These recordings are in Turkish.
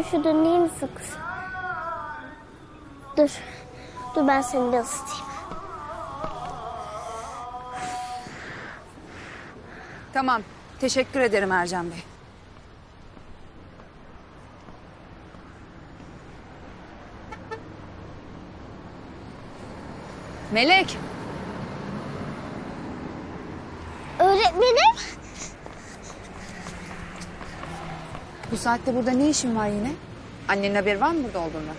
de üşüdün değil mi sakız? Dur. Dur ben seni bir ısıtayım. Tamam. Teşekkür ederim Ercan Bey. Melek. Öğretmenim. Bu saatte burada ne işin var yine? Annenin haberi var mı burada olduğunda?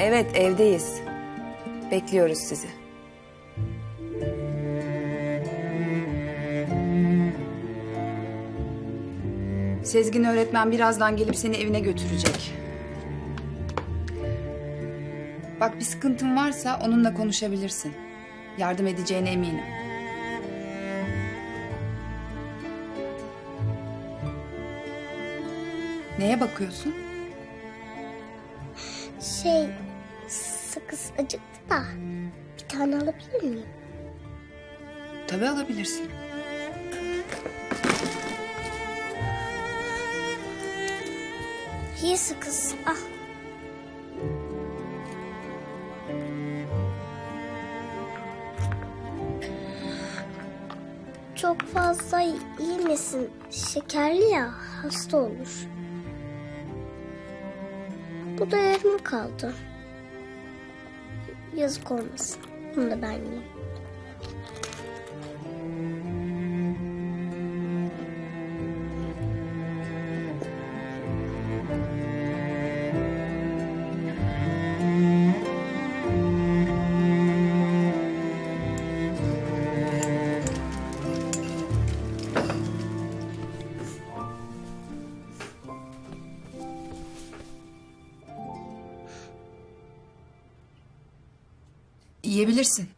Evet evdeyiz. Bekliyoruz sizi. Sezgin öğretmen birazdan gelip seni evine götürecek. Bak bir sıkıntın varsa onunla konuşabilirsin. Yardım edeceğine eminim. Neye bakıyorsun? Şey sakız acıktı da bir tane alabilir miyim? Tabii alabilirsin. Ye sakız. Ah. Çok fazla yemesin. Şekerli ya hasta olur. Bu da yarım kaldı. Yazık olmasın. Bunu da ben yiyeyim. Yiyebilirsin.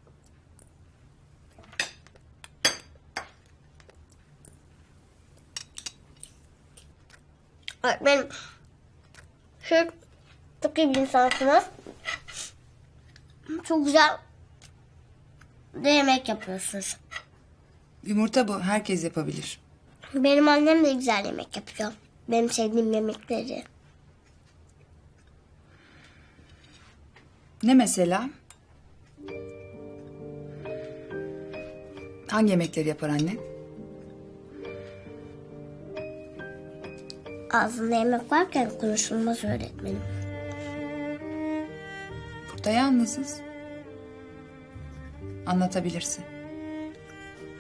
Öğretmenim. Şu çok iyi bir insansınız. Çok güzel de yemek yapıyorsunuz. Yumurta bu. Herkes yapabilir. Benim annem de güzel yemek yapıyor. Benim sevdiğim yemekleri. Ne mesela? Hangi yemekleri yapar annen? Ağzında yemek varken konuşulmaz öğretmenim. Burada yalnızız. Anlatabilirsin.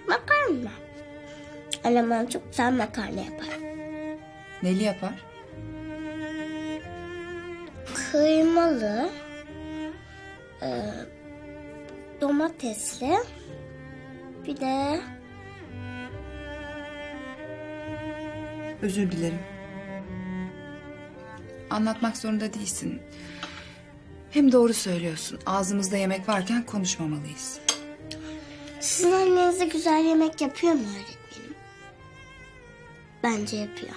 Makarna. Annem bana çok güzel makarna yapar. Neli yapar? Kıymalı, e, domatesli, bir de Özür dilerim. Anlatmak zorunda değilsin. Hem doğru söylüyorsun. Ağzımızda yemek varken konuşmamalıyız. Sizin anneniz de güzel yemek yapıyor mu öğretmenim? Bence yapıyor.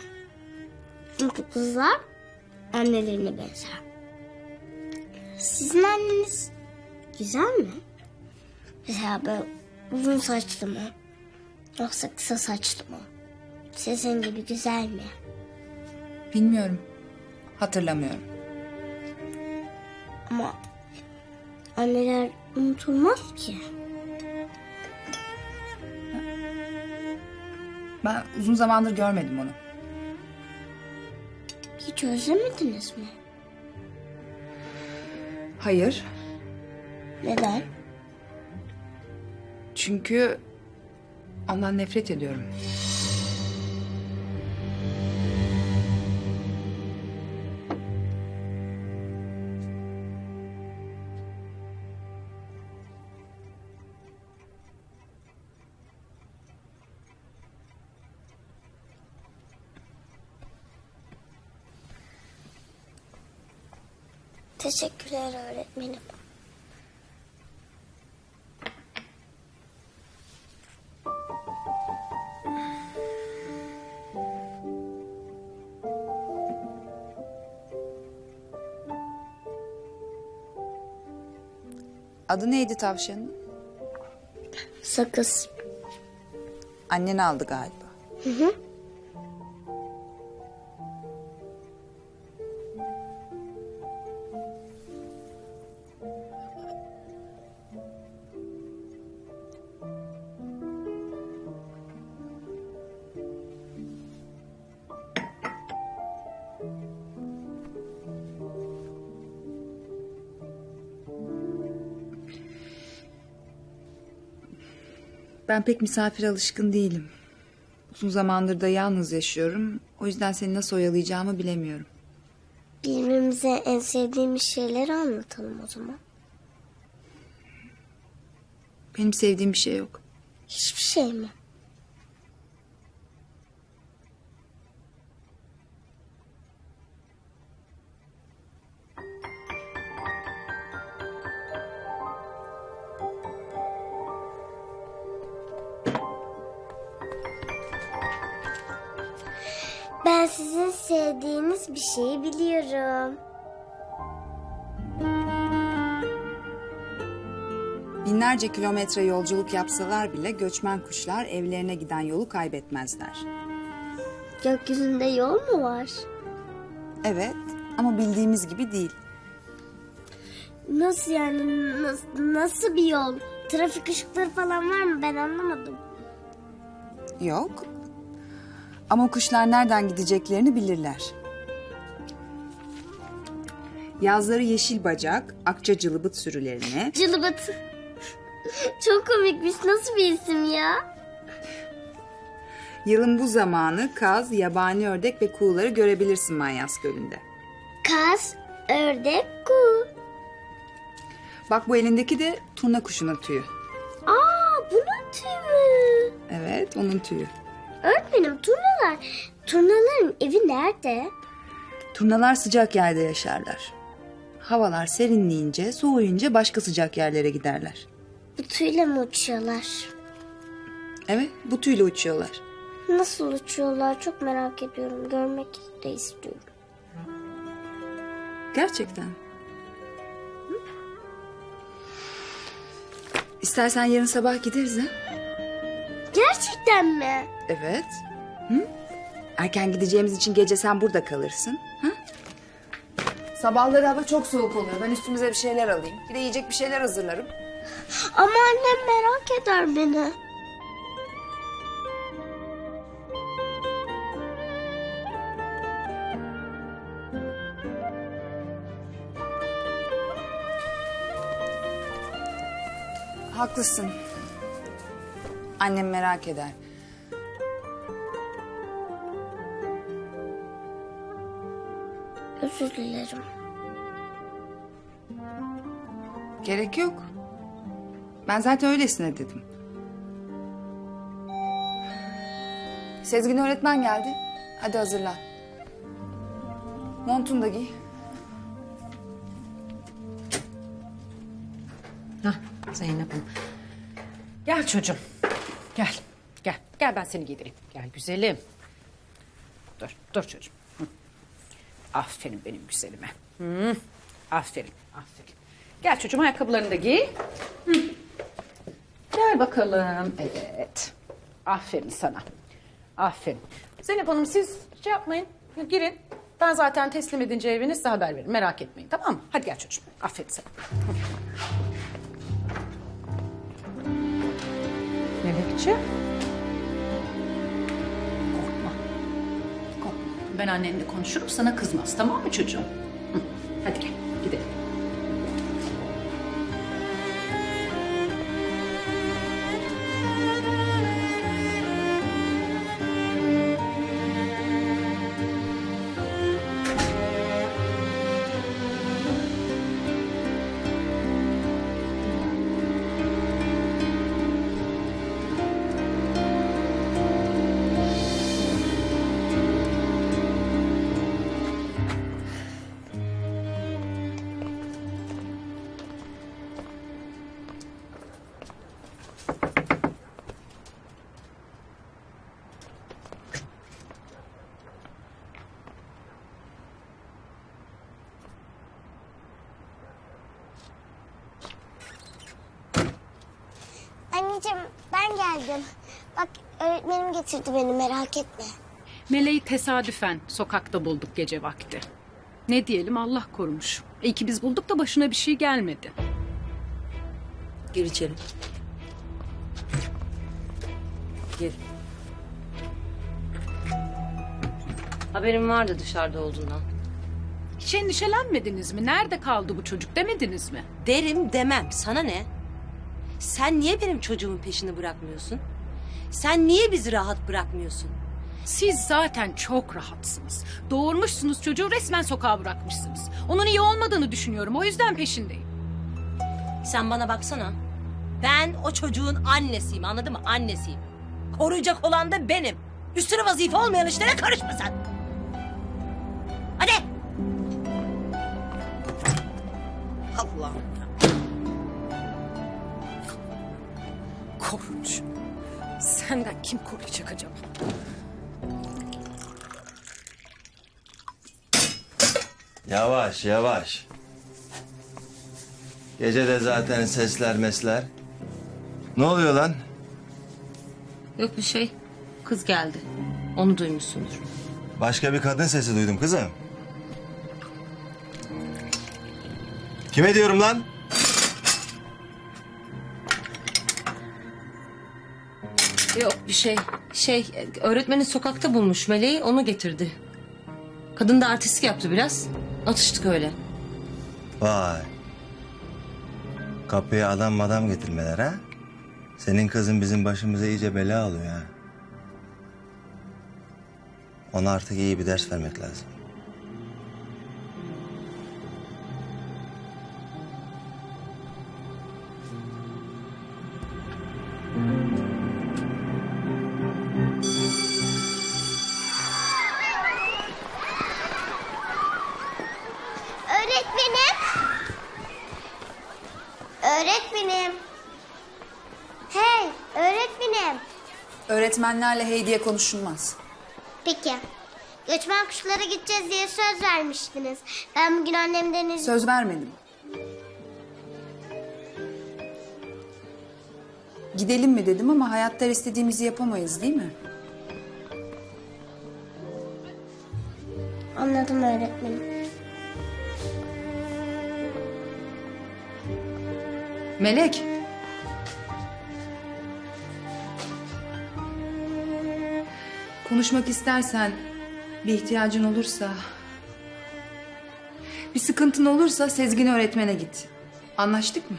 Çünkü kızlar annelerine benzer. Sizin anneniz güzel mi? Mesela böyle uzun saçlı mı? Yoksa kısa saçlı mı? Sizin gibi güzel mi? Bilmiyorum. Hatırlamıyorum. Ama anneler unutulmaz ki. Ben uzun zamandır görmedim onu. Hiç özlemediniz mi? Hayır. Neden? Çünkü ondan nefret ediyorum. Teşekkürler öğretmenim. Adı neydi tavşanın? Sakız. Annen aldı galiba. Ben pek misafir alışkın değilim. Uzun zamandır da yalnız yaşıyorum. O yüzden seni nasıl oyalayacağımı bilemiyorum. Birbirimize en sevdiğimiz şeyleri anlatalım o zaman. Benim sevdiğim bir şey yok. Hiçbir şey mi? Ben sizin sevdiğiniz bir şeyi biliyorum. Binlerce kilometre yolculuk yapsalar bile göçmen kuşlar evlerine giden yolu kaybetmezler. Gökyüzünde yol mu var? Evet ama bildiğimiz gibi değil. Nasıl yani? Nasıl, nasıl bir yol? Trafik ışıkları falan var mı? Ben anlamadım. Yok. Ama kuşlar nereden gideceklerini bilirler. Yazları yeşil bacak, akça cılıbıt sürülerine, Cılıbıt. Çok komikmiş. Nasıl bir isim ya? yılın bu zamanı kaz, yabani ördek ve kuğuları görebilirsin Manyas Gölü'nde. Kaz, ördek, ku. Bak bu elindeki de turna kuşunun tüyü. Aa, bunun tüyü. Evet, onun tüyü. Öğretmenim turnalar. Turnaların evi nerede? Turnalar sıcak yerde yaşarlar. Havalar serinleyince, soğuyunca başka sıcak yerlere giderler. Bu tüyle mi uçuyorlar? Evet, bu tüyle uçuyorlar. Nasıl uçuyorlar çok merak ediyorum. Görmek de istiyorum. Gerçekten. İstersen yarın sabah gideriz ha? Gerçekten mi? Evet. Hı? Erken gideceğimiz için gece sen burada kalırsın. Ha? Sabahları hava çok soğuk oluyor. Ben üstümüze bir şeyler alayım. Bir de yiyecek bir şeyler hazırlarım. Ama annem merak eder beni. Haklısın. Annem merak eder. Özür dilerim. Gerek yok. Ben zaten öylesine dedim. Sezgin öğretmen geldi. Hadi hazırlan. Montunu da giy. Hah, Zeynep Hanım. Gel çocuğum. Gel. Gel. Gel ben seni giydireyim. Gel güzelim. Dur. Dur çocuğum. Hı. Aferin benim güzelime. Hı. Aferin. Aferin. Gel çocuğum ayakkabılarını da giy. Hı. Gel bakalım. Evet. Aferin sana. Aferin. Zeynep Hanım siz şey yapmayın. Girin. Ben zaten teslim edince evini size haber veririm. Merak etmeyin tamam mı? Hadi gel çocuğum. Aferin sana. Melekçe. Korkma. Korkma. Ben annenle konuşurum sana kızmaz tamam mı çocuğum? Hadi gel gidelim. Anneciğim ben geldim. Bak öğretmenim getirdi beni merak etme. Meleği tesadüfen sokakta bulduk gece vakti. Ne diyelim Allah korumuş. İyi ki biz bulduk da başına bir şey gelmedi. Gir içeri. Gir. Haberim vardı dışarıda olduğundan. Hiç endişelenmediniz mi? Nerede kaldı bu çocuk demediniz mi? Derim demem. Sana ne? Sen niye benim çocuğumun peşini bırakmıyorsun? Sen niye bizi rahat bırakmıyorsun? Siz zaten çok rahatsınız. Doğurmuşsunuz çocuğu resmen sokağa bırakmışsınız. Onun iyi olmadığını düşünüyorum. O yüzden peşindeyim. Sen bana baksana. Ben o çocuğun annesiyim anladın mı? Annesiyim. Koruyacak olan da benim. Üstüne vazife olmayan işlere karışma sen. Hadi. Allah'ım Senden kim koruyacak acaba? Yavaş yavaş. Gece de zaten sesler mesler. Ne oluyor lan? Yok bir şey. Kız geldi. Onu duymuşsundur. Başka bir kadın sesi duydum kızım. Kime diyorum lan? Bir şey. Şey öğretmeni sokakta bulmuş Meleği onu getirdi. Kadın da artistlik yaptı biraz. Atıştık öyle. Vay. Kapıya adam madam getirmeler ha? Senin kızın bizim başımıza iyice bela alıyor ha. Ona artık iyi bir ders vermek lazım. Öğretmenlerle hey diye konuşulmaz. Peki. Göçmen kuşlara gideceğiz diye söz vermiştiniz. Ben bugün annemden izin... Söz vermedim. Gidelim mi dedim ama hayatta istediğimizi yapamayız değil mi? Anladım öğretmenim. Melek. Konuşmak istersen, bir ihtiyacın olursa, bir sıkıntın olursa Sezgin öğretmene git. Anlaştık mı?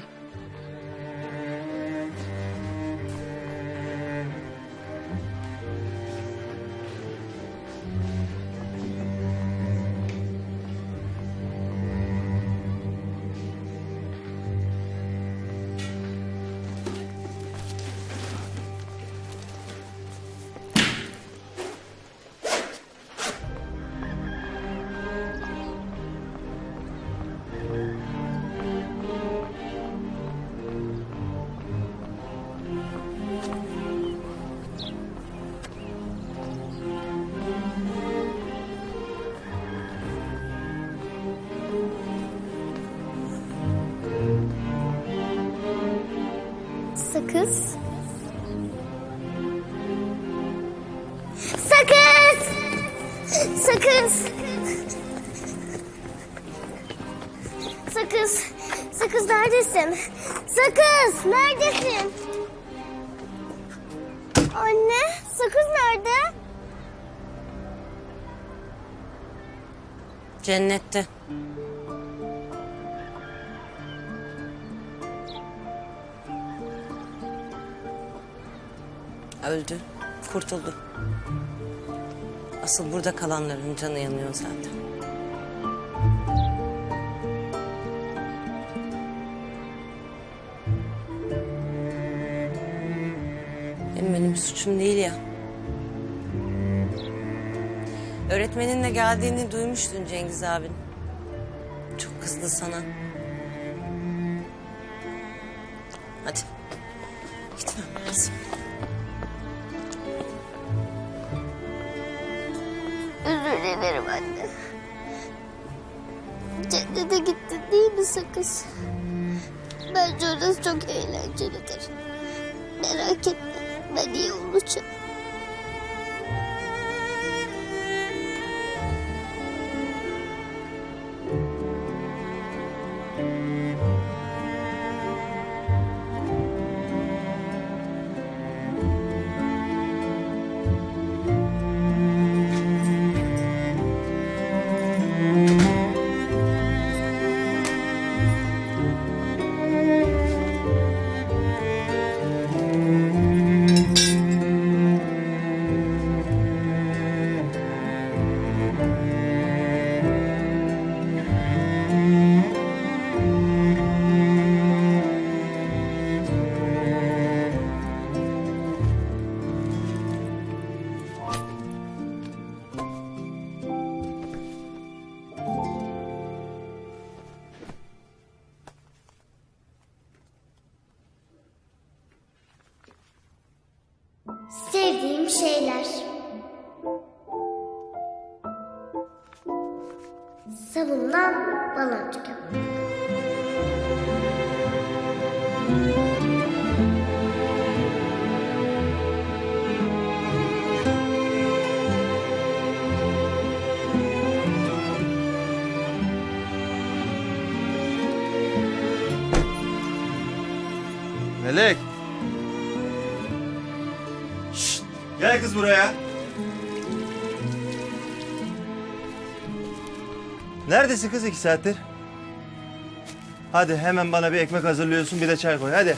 Sakız. Sakız! Sakız! Sakız! Sakız neredesin? Sakız neredesin? Anne, sakız nerede? Cennette. Öldü. Kurtuldu. Asıl burada kalanların canı yanıyor zaten. Benim benim suçum değil ya. Öğretmeninle geldiğini duymuştun Cengiz abin. Çok kızdı sana. Hadi. Gitmem lazım. Mi sakız? Bence orası çok eğlencelidir. Merak etme. Ben iyi olacağım. Melek. Şşt, gel kız buraya. Neredesin kız iki saattir? Hadi hemen bana bir ekmek hazırlıyorsun bir de çay koy hadi.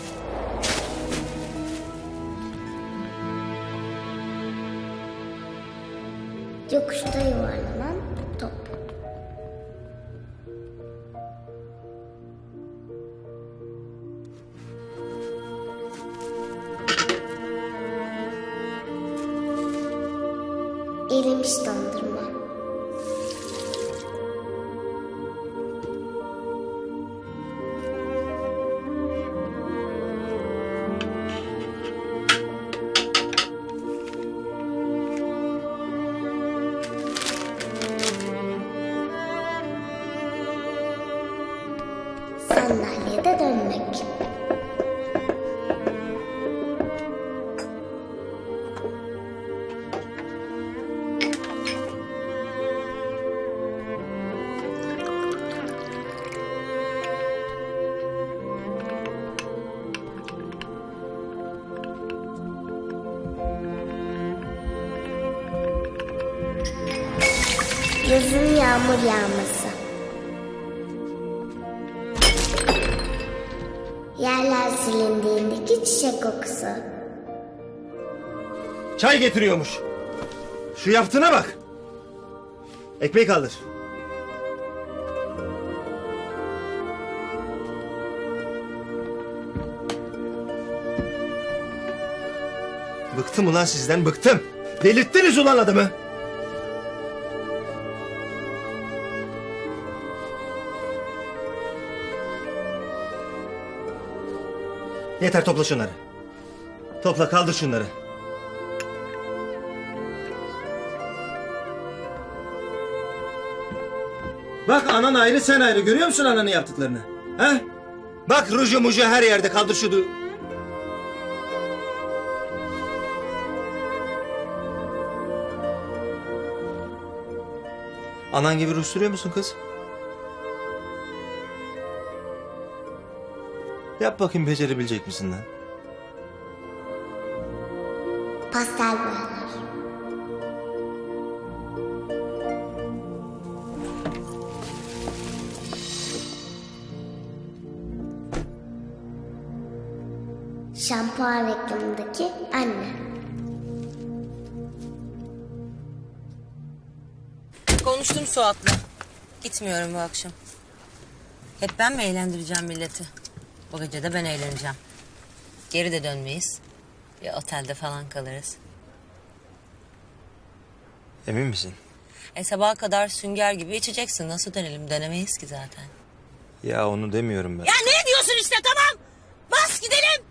through life. Yazın yağmur yağması. Yerler silindiğindeki çiçek kokusu. Çay getiriyormuş. Şu yaptığına bak. Ekmeği kaldır. Bıktım ulan sizden bıktım. Delirttiniz ulan adamı. Yeter topla şunları. Topla kaldır şunları. Bak anan ayrı sen ayrı görüyor musun ananın yaptıklarını? He? Bak ruju muju her yerde kaldır şu du- Anan gibi ruj sürüyor musun kız? Yap bakayım becerebilecek misin lan? Pastel boyalar. Şampuan reklamındaki anne. Konuştum Suat'la. Gitmiyorum bu akşam. Hep ben mi eğlendireceğim milleti? Bu gece de ben eğleneceğim. Geri de dönmeyiz. Bir otelde falan kalırız. Emin misin? E sabaha kadar sünger gibi içeceksin. Nasıl dönelim? Dönemeyiz ki zaten. Ya onu demiyorum ben. Ya ne diyorsun işte tamam. Bas gidelim.